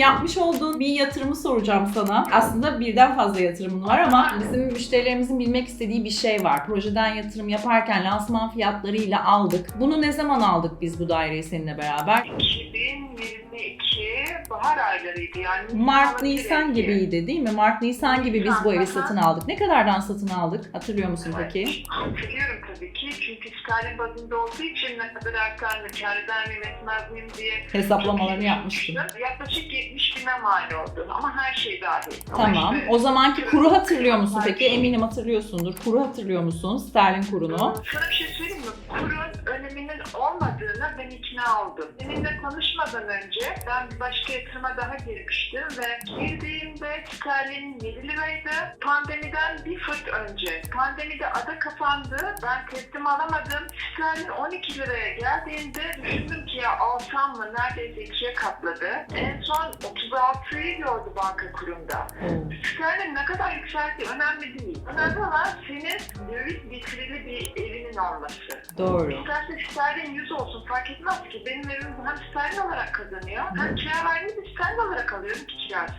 Yapmış olduğun bir yatırımı soracağım sana. Aslında birden fazla yatırımın var ama bizim müşterilerimizin bilmek istediği bir şey var. Projeden yatırım yaparken lansman fiyatlarıyla aldık. Bunu ne zaman aldık biz bu daireyi seninle beraber? 2022 bahar aylarıydı yani. Mart, Nisan gibiydi değil mi? Mart, Nisan gibi biz bu evi satın aldık. Ne kadardan satın aldık? Hatırlıyor musun peki? Hatırlıyorum tabii ki çünkü sterlin bazında olduğu için ne kadar artar mı, kar eder miyim, etmez miyim diye Hesaplamalarını yapmıştım. Yaklaşık 70 bine mal oldu ama her şey dahil. Ama Tamam. işte- O zamanki kuru hatırlıyor musun peki? Eminim hatırlıyorsundur. Kuru hatırlıyor musun? Sterlin kurunu. Sana bir şey söyleyeyim mi? Kurun öneminin olmadığına ben ikna oldum. Seninle konuşmadan önce ben bir başka yatırıma daha girmiştim ve girdiğimde sterlin 7 liraydı. Pandemiden bir fırt önce. Pandemide ada kapandı. Ben teslim alamadım. Sterlin 12 liraya geldiğinde düşündüm ki ya alsam mı? Neredeyse ikiye katladı. En son 36'yı gördü banka kurumda. Sterlin ne kadar yükseldi önemli değil. Önemli olan senin döviz getirili bir evinin olması. Doğru. İsterse sterlin 100 olsun fark etmez ki. Benim evim hem sterlin olarak kazanıyor hem kira verdiğim sterlin olarak alıyorum ki kirası.